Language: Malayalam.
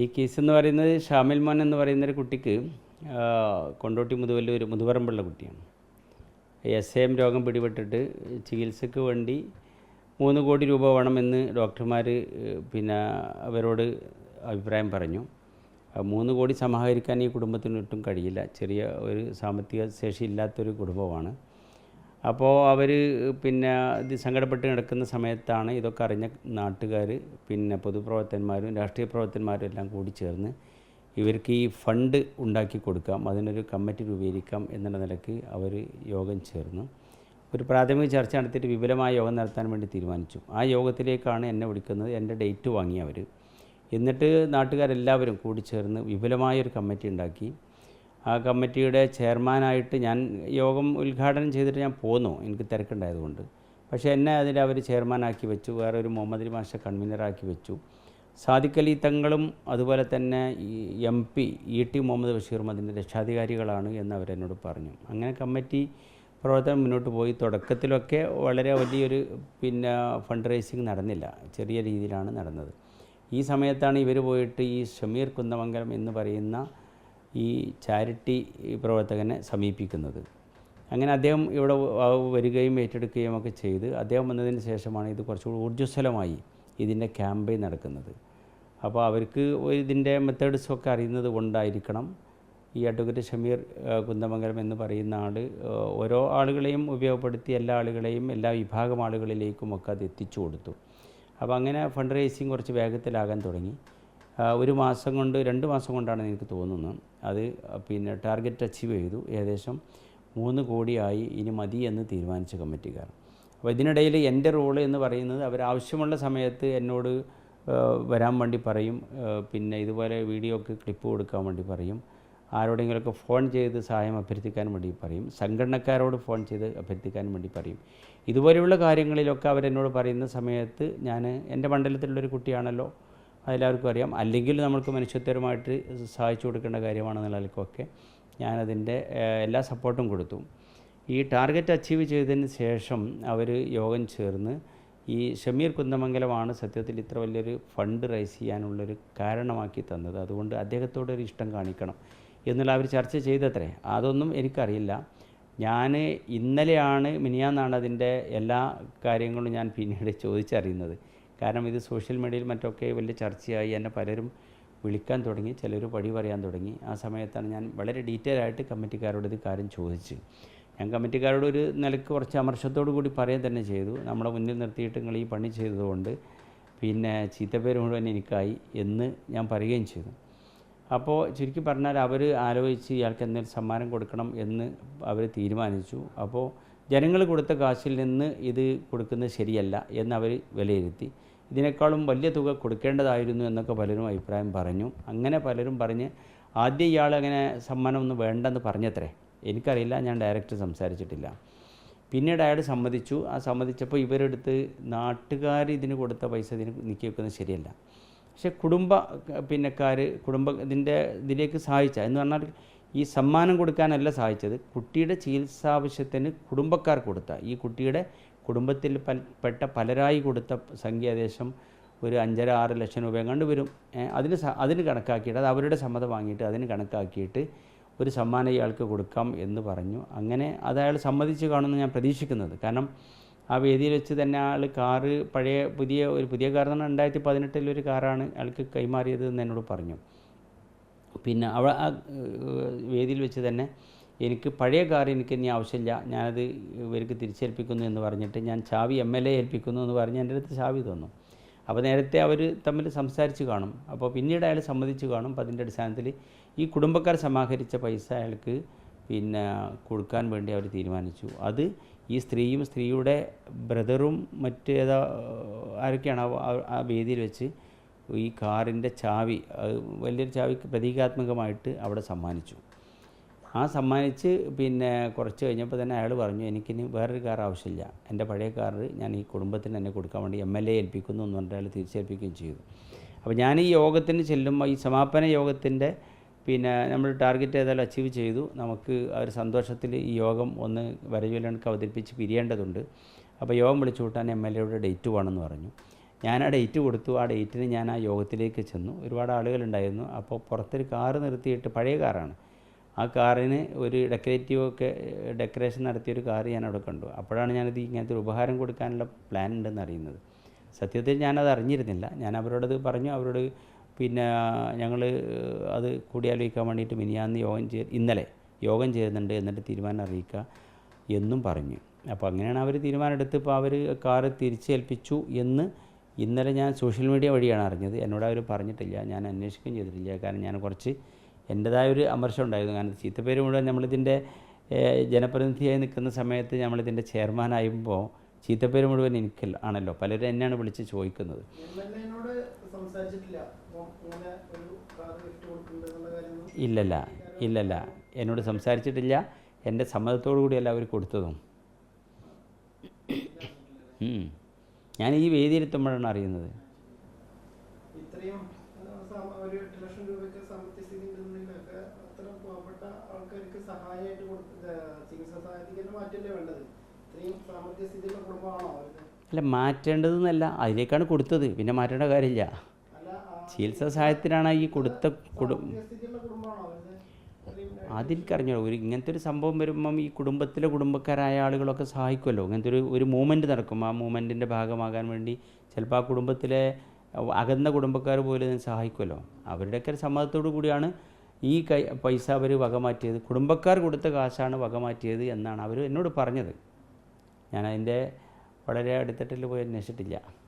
ഈ കേസ് എന്ന് പറയുന്നത് ഷാമിൽ മോൻ എന്ന് പറയുന്ന ഒരു കുട്ടിക്ക് കൊണ്ടോട്ടി മുതുവല്ലൂർ മുതുപറമ്പുള്ള കുട്ടിയാണ്. എസ് എം രോഗം പിടിപെട്ടിട്ട് ചികിത്സയ്ക്ക് വേണ്ടി മൂന്ന് കോടി രൂപ വേണമെന്ന് ഡോക്ടർമാർ പിന്നെ അവരോട് അഭിപ്രായം പറഞ്ഞു. മൂന്ന് കോടി സമാഹരിക്കാൻ ഈ കുടുംബത്തിനൊട്ടും കഴിയില്ല. ചെറിയ ഒരു സാമ്പത്തിക ശേഷി ഇല്ലാത്തൊരു കുടുംബമാണ്. അപ്പോൾ അവർ പിന്നെ ഇത് സങ്കടപ്പെട്ട് നടക്കുന്ന സമയത്താണ് ഇതൊക്കെ അറിഞ്ഞ നാട്ടുകാർ പിന്നെ പൊതുപ്രവർത്തകന്മാരും രാഷ്ട്രീയ പ്രവർത്തകന്മാരും എല്ലാം കൂടി ചേർന്ന് ഇവർക്ക് ഈ ഫണ്ട് ഉണ്ടാക്കി കൊടുക്കാം അതിനൊരു കമ്മിറ്റി രൂപീകരിക്കാം എന്നുള്ള നിലയ്ക്ക് അവർ യോഗം ചേർന്നു. ഒരു പ്രാഥമിക ചർച്ച നടത്തിയിട്ട് വിപുലമായ യോഗം നടത്താൻ വേണ്ടി തീരുമാനിച്ചു. ആ യോഗത്തിലേക്കാണ് എന്നെ വിളിക്കുന്നത് എന്റെ ഡേറ്റ് വാങ്ങി അവർ എന്നിട്ട് നാട്ടുകാരെല്ലാവരും കൂടി ചേർന്ന് വിപുലമായൊരു കമ്മിറ്റി ഉണ്ടാക്കി. ആ കമ്മിറ്റിയുടെ ചെയർമാനായിട്ട് ഞാൻ യോഗം ഉദ്ഘാടനം ചെയ്തിട്ട് ഞാൻ പോന്നു. എനിക്ക് തിരക്കുണ്ടായതുകൊണ്ട്. പക്ഷേ എന്നെ അതിൽ അവർ ചെയർമാനാക്കി വെച്ചു. വേറെ ഒരു മുഹമ്മദ് അലി മാഷ കൺവീനറാക്കി വെച്ചു. സാദിഖലി തങ്ങളും അതുപോലെ തന്നെ ഈ M P E T Muhammad ബഷീറും അതിന്റെ രക്ഷാധികാരികളാണ് എന്ന് അവരെന്നോട് പറഞ്ഞു. അങ്ങനെ കമ്മിറ്റി പ്രവർത്തനം മുന്നോട്ട് പോയി. തുടക്കത്തിലൊക്കെ വളരെ വലിയൊരു പിന്നെ ഫണ്ട് റേസിങ് നടന്നില്ല. ചെറിയ രീതിയിലാണ് നടന്നത്. ഈ സമയത്താണ് ഇവർ പോയിട്ട് ഈ ഷമീർ കുന്ദമംഗലം എന്ന് പറയുന്ന ഈ ചാരിറ്റി പ്രവർത്തകനെ സമീപിക്കുന്നത്. അങ്ങനെ അദ്ദേഹം ഇവിടെ വരികയും ഏറ്റെടുക്കുകയും ഒക്കെ ചെയ്ത് അദ്ദേഹം വന്നതിന് ശേഷമാണ് ഇത് കുറച്ചുകൂടി ഊർജസ്വലമായി ഇതിന്റെ ക്യാമ്പയിൻ നടക്കുന്നത്. അപ്പോൾ അവർക്ക് ഇതിന്റെ മെത്തേഡ്സൊക്കെ അറിയുന്നത് കൊണ്ടായിരിക്കണം ഈ അഡ്വക്കേറ്റ് ഷമീർ കുന്ദമംഗലം എന്ന് പറയുന്ന ആൾ ഓരോ ആളുകളെയും ഉപയോഗപ്പെടുത്തി എല്ലാ ആളുകളെയും എല്ലാ വിഭാഗം ആളുകളിലേക്കും ഒക്കെ അത് എത്തിച്ചു കൊടുത്തു. അപ്പോൾ അങ്ങനെ ഫണ്ട് റേസിങ് കുറച്ച് വേഗത്തിലാകാൻ തുടങ്ങി. ഒരു മാസം കൊണ്ട് രണ്ട് മാസം കൊണ്ടാണ് എനിക്ക് തോന്നുന്നത്. അത് പിന്നെ ടാർഗറ്റ് അച്ചീവ് ചെയ്തു. ഏകദേശം മൂന്ന് കോടിയായി ഇനി മതി എന്ന് തീരുമാനിച്ച കമ്മിറ്റിക്കാർ. അപ്പോൾ ഇതിനിടയിൽ എന്റെ റോൾ എന്ന് പറയുന്നത് അവർ ആവശ്യമുള്ള സമയത്ത് എന്നോട് വരാൻ വേണ്ടി പറയും. പിന്നെ ഇതുപോലെ വീഡിയോക്ക് ക്ലിപ്പ് കൊടുക്കാൻ വേണ്ടി പറയും. ആരോടെങ്കിലുമൊക്കെ ഫോൺ ചെയ്ത് സഹായം അഭ്യർത്ഥിക്കാൻ വേണ്ടി പറയും. സംഘടനക്കാരോട് ഫോൺ ചെയ്ത് അഭ്യർത്ഥിക്കാൻ വേണ്ടി പറയും. ഇതുപോലെയുള്ള കാര്യങ്ങളിലൊക്കെ അവരെന്നോട് പറയുന്ന സമയത്ത് ഞാൻ എന്റെ മണ്ഡലത്തിലുള്ളൊരു കുട്ടിയാണല്ലോ അതെല്ലാവർക്കും അറിയാം. അല്ലെങ്കിൽ നമ്മൾക്ക് മനുഷ്യത്വപരമായിട്ട് സഹായിച്ചു കൊടുക്കേണ്ട കാര്യമാണെന്നുള്ള നിലയ്ക്കൊക്കെ ഞാനതിന്റെ എല്ലാ സപ്പോർട്ടും കൊടുത്തു. ഈ ടാർഗറ്റ് അച്ചീവ് ചെയ്തതിന് ശേഷം അവർ യോഗം ചേർന്ന് ഈ ഷമീർ കുന്ദമംഗലമാണ് സത്യത്തിൽ ഇത്ര വലിയൊരു ഫണ്ട് റൈസ് ചെയ്യാനുള്ളൊരു കാരണമാക്കി തന്നത്. അതുകൊണ്ട് അദ്ദേഹത്തോടൊരു ഇഷ്ടം കാണിക്കണം എന്നുള്ള അവർ ചർച്ച ചെയ്തത്രേ. അതൊന്നും എനിക്കറിയില്ല. ഞാൻ ഇന്നലെയാണ് മിനിയാന്നാണ് അതിന്റെ എല്ലാ കാര്യങ്ങളും ഞാൻ പിന്നീട് ചോദിച്ചറിയുന്നത്. കാരണം ഇത് സോഷ്യൽ മീഡിയയിൽ മറ്റൊക്കെ വലിയ ചർച്ചയായി എന്നെ പലരും വിളിക്കാൻ തുടങ്ങി ചിലർ വഴി പറയാൻ തുടങ്ങി. ആ സമയത്താണ് ഞാൻ വളരെ ഡീറ്റെയിൽ ആയിട്ട് കമ്മിറ്റിക്കാരോട് ഇത് കാര്യം ചോദിച്ച്. ഞാൻ കമ്മിറ്റിക്കാരോട് ഒരു നിലയ്ക്ക് കുറച്ച് അമർഷത്തോടു കൂടി പറയാൻ തന്നെ ചെയ്തു. നമ്മളെ മുന്നിൽ നിർത്തിയിട്ട് നിങ്ങൾ ഈ പണി ചെയ്തതുകൊണ്ട് പിന്നെ ചീത്തപ്പേര് മുഴുവൻ എനിക്കായി എന്ന് ഞാൻ പറയുകയും ചെയ്തു. അപ്പോൾ ചുരുക്കി പറഞ്ഞാൽ അവർ ആലോചിച്ച് ഇയാൾക്ക് എന്തെങ്കിലും സമ്മാനം കൊടുക്കണം എന്ന് അവർ തീരുമാനിച്ചു. അപ്പോൾ ജനങ്ങൾ കൊടുത്ത കാശിൽ നിന്ന് ഇത് കൊടുക്കുന്നത് ശരിയല്ല എന്നവർ വിലയിരുത്തി. ഇതിനേക്കാളും വലിയ തുക കൊടുക്കേണ്ടതായിരുന്നു എന്നൊക്കെ പലരും അഭിപ്രായം പറഞ്ഞു. അങ്ങനെ പലരും പറഞ്ഞ് ആദ്യം ഇയാൾ അങ്ങനെ സമ്മാനമൊന്നും വേണ്ടെന്ന് പറഞ്ഞത്രേ. എനിക്കറിയില്ല ഞാൻ ഡയറക്റ്റ് സംസാരിച്ചിട്ടില്ല. പിന്നീട് അയാൾ സമ്മതിച്ചു. ആ സമ്മതിച്ചപ്പോൾ ഇവരെടുത്ത് നാട്ടുകാർ ഇതിന് കൊടുത്ത പൈസ ഇതിന് നീക്കി വെക്കുന്നത് ശരിയല്ല. പക്ഷേ കുടുംബ പിന്നെക്കാർ കുടുംബ ഇതിന്റെ ഇതിലേക്ക് സഹായിച്ച എന്ന് പറഞ്ഞാൽ ഈ സമ്മാനം കൊടുക്കാനല്ല സഹായിച്ചത്. കുട്ടിയുടെ ചികിത്സാവശ്യത്തിന് കുടുംബക്കാർ കൊടുത്ത ഈ കുട്ടിയുടെ കുടുംബത്തിൽ പെട്ട പലരായി കൊടുത്ത സംഖ്യ ഏകദേശം ഒരു അഞ്ചര ആറ് ലക്ഷം രൂപ എങ്ങാണ്ട് വരും. അതിന് അതിന് കണക്കാക്കിയിട്ട് അത് അവരുടെ സമ്മതം വാങ്ങിയിട്ട് അതിന് കണക്കാക്കിയിട്ട് ഒരു സമ്മാനം ഇയാൾക്ക് കൊടുക്കാം എന്ന് പറഞ്ഞു. അങ്ങനെ അത് അയാൾ സമ്മതിച്ച് കാണുമെന്ന് ഞാൻ പ്രതീക്ഷിക്കുന്നത്. കാരണം ആ വേദിയിൽ വെച്ച് തന്നെ ആൾ കാറ് പഴയ പുതിയ ഒരു പുതിയ കാർ പറഞ്ഞാൽ രണ്ടായിരത്തി പതിനെട്ടിലൊരു കാറാണ് അയാൾക്ക് കൈമാറിയത് എന്ന് എന്നോട് പറഞ്ഞു. പിന്നെ അവ ആ വേദിയിൽ വെച്ച് തന്നെ എനിക്ക് പഴയ കാർ എനിക്ക് ഇനി ആവശ്യമില്ല. ഞാനത് ഇവർക്ക് തിരിച്ചേൽപ്പിക്കുന്നു എന്ന് പറഞ്ഞിട്ട് ഞാൻ ചാവി എം എൽ എ ഏൽപ്പിക്കുന്നു എന്ന് പറഞ്ഞ് എന്റെ അടുത്ത് ചാവി തന്നു. അപ്പോൾ നേരത്തെ അവർ തമ്മിൽ സംസാരിച്ച് കാണും. അപ്പോൾ പിന്നീട് അയാൾ സമ്മതിച്ച് കാണും. അപ്പോൾ അതിന്റെ അടിസ്ഥാനത്തിൽ ഈ കുടുംബക്കാർ സമാഹരിച്ച പൈസ അയാൾക്ക് പിന്നെ കൊടുക്കാൻ വേണ്ടി അവർ തീരുമാനിച്ചു. അത് ഈ സ്ത്രീയും സ്ത്രീയുടെ ബ്രദറും മറ്റ് ആരൊക്കെയാണ് ആ- വേദിയിൽ വെച്ച് ഈ കാറിന്റെ ചാവി വലിയൊരു ചാവിക്ക് പ്രതീകാത്മകമായിട്ട് അവിടെ സമ്മാനിച്ചു. ആ സമ്മാനിച്ച് പിന്നെ കുറച്ച് കഴിഞ്ഞപ്പോൾ തന്നെ അയാൾ പറഞ്ഞു എനിക്കിനി വേറൊരു കാർ ആവശ്യമില്ല. എന്റെ പഴയ കാർ ഞാൻ ഈ കുടുംബത്തിന് തന്നെ കൊടുക്കാൻ വേണ്ടി എം എൽ എ ഏൽപ്പിക്കുന്നു എന്ന് പറഞ്ഞാൽ അയാൾ തിരിച്ചേൽപ്പിക്കുകയും ചെയ്തു. അപ്പോൾ ഞാൻ ഈ യോഗത്തിന് ചെല്ലുമ്പോൾ ഈ സമാപന യോഗത്തിന്റെ പിന്നെ നമ്മൾ ടാർഗറ്റ് ഏതായാലും അച്ചീവ് ചെയ്തു. നമുക്ക് അവർ സന്തോഷത്തിൽ ഈ യോഗം ഒന്ന് വരജുലനക്ക് അവതരിപ്പിച്ച് പിരിയേണ്ടതുണ്ട്. അപ്പോൾ യോഗം വിളിച്ചു കൂട്ടാൻ എം എൽ എയുടെ ഡേറ്റ് വേണമെന്ന് പറഞ്ഞു. ഞാൻ ആ ഡേറ്റ് കൊടുത്തു. ആ ഡേറ്റിന് ഞാൻ ആ യോഗത്തിലേക്ക് ചെന്നു. ഒരുപാട് ആളുകളുണ്ടായിരുന്നു അപ്പോൾ പുറത്തൊരു കാറ് നിർത്തിയിട്ട് പഴയ കാറാണ്. ആ കാറിന് ഒരു ഡെക്കറേറ്റീവ് ഒക്കെ ഡെക്കറേഷൻ നടത്തിയൊരു കാറ് ഞാൻ അവിടെ കണ്ടു. അപ്പോഴാണ് ഞാനത് ഇങ്ങനത്തെ ഒരു ഉപഹാരം കൊടുക്കാനുള്ള പ്ലാൻ ഉണ്ടെന്ന് അറിയുന്നത്. സത്യത്തിൽ ഞാനത് അറിഞ്ഞിരുന്നില്ല. ഞാൻ അവരോടത് പറഞ്ഞു. അവരോട് പിന്നെ ഞങ്ങൾ അത് കൂടിയാലോചിക്കാൻ വേണ്ടിയിട്ട് മിനിയാന്ന് യോഗം ചേ ഇന്നലെ യോഗം ചെയ്യുന്നുണ്ട് എന്നിട്ട് തീരുമാനം അറിയിക്കുക എന്നും പറഞ്ഞു. അപ്പോൾ അങ്ങനെയാണ് അവർ തീരുമാനം എടുത്ത് ഇപ്പോൾ അവർ കാറ് തിരിച്ചേൽപ്പിച്ചു എന്ന് ഇന്നലെ ഞാൻ സോഷ്യൽ മീഡിയ വഴിയാണ് അറിഞ്ഞത്. എന്നോട് അവർ പറഞ്ഞിട്ടില്ല. ഞാൻ അന്വേഷിക്കുകയും ചെയ്തിട്ടില്ല. കാരണം ഞാൻ കുറച്ച് എന്റെതായ ഒരു അമർഷം ഉണ്ടായിരുന്നു. കാരണം ചീത്തപ്പേര് മുഴുവൻ നമ്മളിതിന്റെ ജനപ്രതിനിധിയായി നിൽക്കുന്ന സമയത്ത് നമ്മളിതിന്റെ ചെയർമാനായുമ്പോൾ ചീത്തപ്പേര് മുഴുവൻ എനിക്ക് ആണല്ലോ. പലരും എന്നെയാണ് വിളിച്ച് ചോദിക്കുന്നത്. ഇല്ലല്ല ഇല്ലല്ല. എന്നോട് സംസാരിച്ചിട്ടില്ല. എന്റെ സമ്മതത്തോടു കൂടിയല്ല അവർ കൊടുത്തതും. ഞാൻ ഈ വേദിയിലെത്തുമ്പോഴാണ് അറിയുന്നത്. ഇത്രയും ഒരു എട്ട് ലക്ഷം രൂപയ്ക്ക് സാമ്പത്തിക സ്ഥിതി ഉണ്ടെന്നുണ്ടെങ്കിലൊക്കെ അത്ര പാവപ്പെട്ട ആൾക്കാർക്ക് സഹായമായിട്ട് കൊടുക്ക ചികിത്സാ സഹായത്തിക്ക് മാറ്റല്ലേ വേണ്ടത് ഇത്രയും സാമ്പത്തിക സ്ഥിതിയുള്ള കുടുംബമാണോ അവർക്ക് അല്ല മാറ്റേണ്ടതെന്നല്ല അതിലേക്കാണ് കൊടുത്തത്. പിന്നെ മാറ്റേണ്ട കാര്യമില്ല. ചികിത്സാ സഹായത്തിനാണ് ഈ കൊടുത്ത കുടും അതെനിക്കറിഞ്ഞോ ഒരു ഇങ്ങനത്തെ ഒരു സംഭവം വരുമ്പം ഈ കുടുംബത്തിലെ കുടുംബക്കാരായ ആളുകളൊക്കെ സഹായിക്കുമല്ലോ. ഇങ്ങനത്തെ ഒരു ഒരു മൂവ്മെന്റ് നടക്കും. ആ മൂവ്മെന്റിന്റെ ഭാഗമാകാൻ വേണ്ടി ചിലപ്പോൾ ആ കുടുംബത്തിലെ അകന്ന കുടുംബക്കാർ പോലും ഇതിന് സഹായിക്കുമല്ലോ. അവരുടെയൊക്കെ ഒരു സമ്മതത്തോടു കൂടിയാണ് ഈ കൈ പൈസ അവർ വകമാറ്റിയത് കുടുംബക്കാർ കൊടുത്ത കാശാണ് വകമാറ്റിയത് എന്നാണ് അവർ എന്നോട് പറഞ്ഞത്. ഞാൻ അതിന്റെ വളരെ അടിത്തട്ടിൽ പോയി അന്വേഷിച്ചിട്ടില്ല.